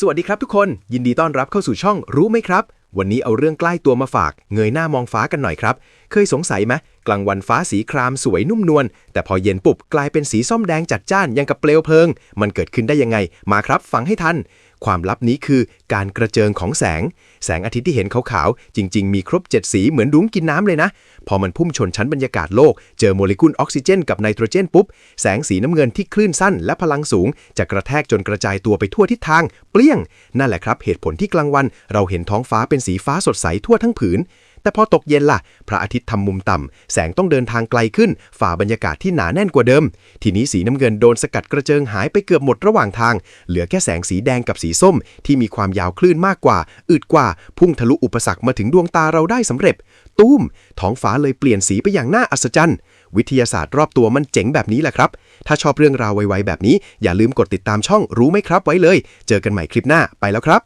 สวัสดีครับทุกคน ยินดีต้อนรับเข้าสู่ช่องรู้ไหมครับ วันนี้เอาเรื่องใกล้ตัวมาฝาก เงยหน้ามองฟ้ากันหน่อยครับ เคยสงสัยไหม กลางวันฟ้าสีครามสวยนุ่มนวลแต่พอเย็นปุบกลายเป็นสีส้มแดงจัดจ้านยังกับเปลวเพลิง มันเกิดขึ้นได้ยังไงมาครับฟังให้ทัน ความลับนี้คือการกระเจิงของแสง แสงอาทิตย์ที่เห็นขาวๆ จริง ๆ มีครบ 7 สีเหมือนรุ้งกินน้ำเลยนะ พอมันพุ่มชนชั้นบรรยากาศโลก เจอโมเลกุลออกซิเจนกับไนโตรเจนปุ๊บ แสงสีน้ำเงินที่คลื่นสั้นและพลังสูง จะกระแทกจนกระจายตัวไปทั่วทิศทาง เปลี่ยง นั่นแหละครับเหตุผลที่กลางวัน เราเห็นท้องฟ้าเป็นสีฟ้าสดใสทั่วทั้งผืน แต่พอตกเย็นล่ะ พระอาทิตย์ทำมุมต่ำแสงต้องเดินทางไกลขึ้น ฝ่าบรรยากาศที่หนาแน่นกว่าเดิม ทีนี้สีน้ำเงินโดนสกัดกระเจิงหายไปเกือบหมดระหว่างทาง เหลือแค่แสงสีแดงกับสีส้ม ที่มีความยาวคลื่นมากกว่า อึดกว่า พุ่งทะลุอุปสรรคมาถึงดวงตาเราได้สำเร็จตุ้มท้องฟ้าเลยเปลี่ยนสีไปอย่างน่าอัศจรรย์ วิทยาศาสตร์รอบตัวมันเจ๋งแบบนี้แหละครับ ถ้าชอบเรื่องราวไวๆแบบนี้ อย่าลืมกดติดตามช่องรู้ไหมครับไว้เลย เจอกันใหม่คลิปหน้าไปแล้วครับ